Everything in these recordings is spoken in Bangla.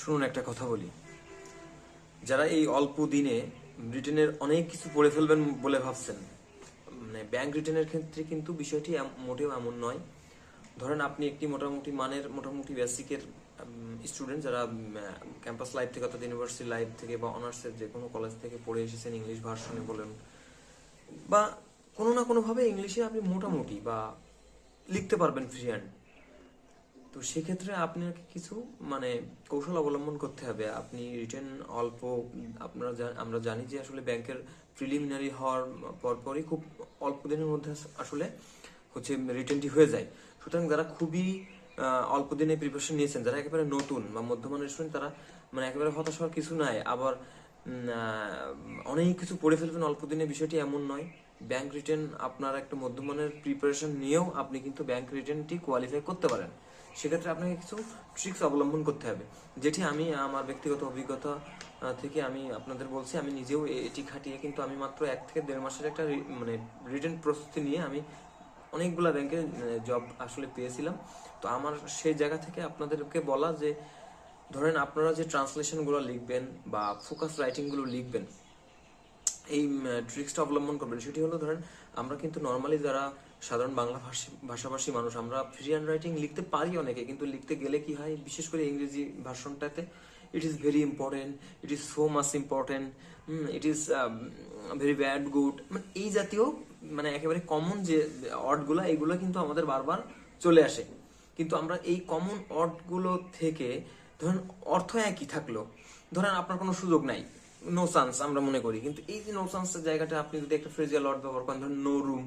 শুনুন, একটা কথা বলি। যারা এই অল্প দিনে ব্রিটেনের অনেক কিছু পড়ে ফেলবেন বলে ভাবছেন মানে ব্যাংক রিটার্নের ক্ষেত্রে কিন্তু বিষয়টি মোটেও এমন নয়। ধরেন আপনি একটি মোটামুটি মানের, মোটামুটি বেসিকের স্টুডেন্ট যারা ক্যাম্পাস লাইফ থেকে অর্থাৎ ইউনিভার্সিটি লাইফ থেকে বা অনার্সের যে কোনো কলেজ থেকে পড়ে এসেছেন ইংলিশ ভার্সনে বলেন, বা কোনো না কোনোভাবে ইংলিশে আপনি মোটামুটি বা লিখতে পারবেন ফ্রি হ্যান্ড তো সেক্ষেত্রে আপনাকে কিছু মানে কৌশল অবলম্বন করতে হবে। আপনি রিটার্ন অল্প, আপনারা আমরা জানি যে আসলে ব্যাংকের প্রিলিমিনারি হওয়ার পরপরই খুব অল্প দিনের মধ্যে আস- আসলে হচ্ছে রিটার্নটি হয়ে যায়। সুতরাং যারা খুবই অল্প দিনে প্রিপারেশন নিয়েছেন, যারা একেবারে নতুন বা মধ্যমানের স্টুডেন্ট তারা মানে একেবারে হতাশ হওয়ার কিছু নাই। আবার অনেক কিছু পড়ে ফেলবেন অল্প দিনে, বিষয়টি এমন নয়। ব্যাংক রিটার্ন আপনার একটা মধ্যমানের প্রিপারেশন নিয়েও আপনি কিন্তু ব্যাংক রিটার্নটি কোয়ালিফাই করতে পারেন। সেক্ষেত্রে আপনাকে কিছু ট্রিক্স অবলম্বন করতে হবে। যেটি আমি, আমার ব্যক্তিগত অভিজ্ঞতা থেকে আমি আপনাদের বলছি, আমি নিজেও এটি খাটিয়ে কিন্তু আমি মাত্র এক থেকে দেড় মাসের একটা মানে রিটার্ন প্রস্তুতি নিয়ে আমি অনেকগুলা ব্যাংকে জব আসলে পেয়েছিলাম। তো আমার সেই জায়গা থেকে আপনাদেরকে বলা যে, ধরেন আপনারা যে ট্রান্সলেশনগুলো লিখবেন বা ফোকাস রাইটিংগুলো লিখবেন, এই ট্রিক্সটা অবলম্বন করবেন। সেটি হলো ধরেন, আমরা কিন্তু নর্মালি যারা সাধারণ বাংলা ভাষী ভাষাভাষী মানুষ। আমরা ফ্রি হ্যান্ড রাইটিং লিখতে পারি অনেকে, কিন্তু লিখতে গেলে কি হয়? বিশেষ করে ইংরেজি ভাষণটাতে it is very important it is so much important it is very bad good মানে এই জাতীয় মানে একেবারে কমন যে ওয়ার্ডগুলো এইগুলো কিন্তু আমাদের বারবার চলে আসে। কিন্তু আমরা এই কমন ওয়ার্ডগুলো থেকে, ধরেন, অর্থ একই থাকল। ধরেন, আপনার কোনো সুযোগ নাই। নো চান্স আমরা মনে করি। কিন্তু এই যে নো চান্সের জায়গাটা, আপনি যদি একটা ফ্রেজিয়াল অর্ড ব্যবহার করেন, ধরেন নো রুম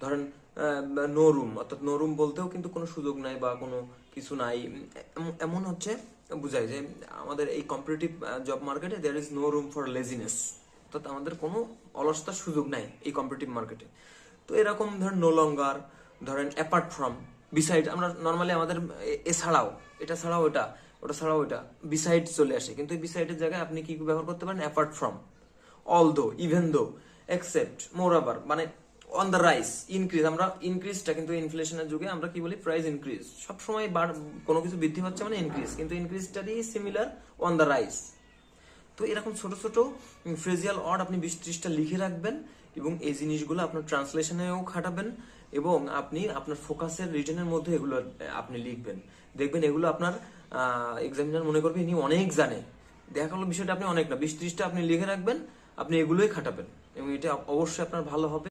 ধরেন নো রুম অর্থাৎ নো রুম বলতেও কিন্তু কোনো সুযোগ নাই বা কোনো কিছু নাই। এমন- হচ্ছে বুঝায় যে আমাদের এই কম্পিটিটিভ জব মার্কেটে there is no room for laziness অর্থাৎ আমাদের কোনো অলসতার সুযোগ নাই এই কম্পিটিটিভ মার্কেটে তো এরকম ধরেন নো লঙ্গার ধরেন অ্যাপার্ট ফ্রম বিসাইড আমরা নর্মালি আমাদের এছাড়াও এটা ছাড়াও এটা, ওটা ছাড়াও এটা বিসাইড চলে আসে। কিন্তু এই বিসাইডের জায়গায় আপনি কি ব্যবহার করতে পারেন? Apart from all though even though except more আবার মানে অন দ্য রাইস ইনক্রিজ আমরা ইনক্রিজটা কিন্তু ইনফ্লেশনের যুগে আমরা কি বলি? প্রাইস ইনক্রিজ সবসময় বাড় কোনো কিছু বৃদ্ধি হচ্ছে মানে ইনক্রিজ কিন্তু ইনক্রিজটারই সিমিলার অন দ্য রাইস তো এরকম ছোট ছোট ফ্রেজিয়াল ওয়ার্ড আপনি বিশ ত্রিশটা লিখে রাখবেন এবং এই জিনিসগুলো আপনার ট্রান্সলেশনেও খাটাবেন এবং আপনি আপনার ফোকাসের রিটেনের মধ্যে এগুলো আপনি লিখবেন। দেখবেন এগুলো আপনার এক্সামিনার মনে করবে ইনি অনেক জানে। দেখা গেলো বিষয়টা আপনি অনেক না। বিশ ত্রিশটা আপনি লিখে রাখবেন, আপনি এগুলোই খাটাবেন এবং এটা অবশ্যই আপনার ভালো হবে।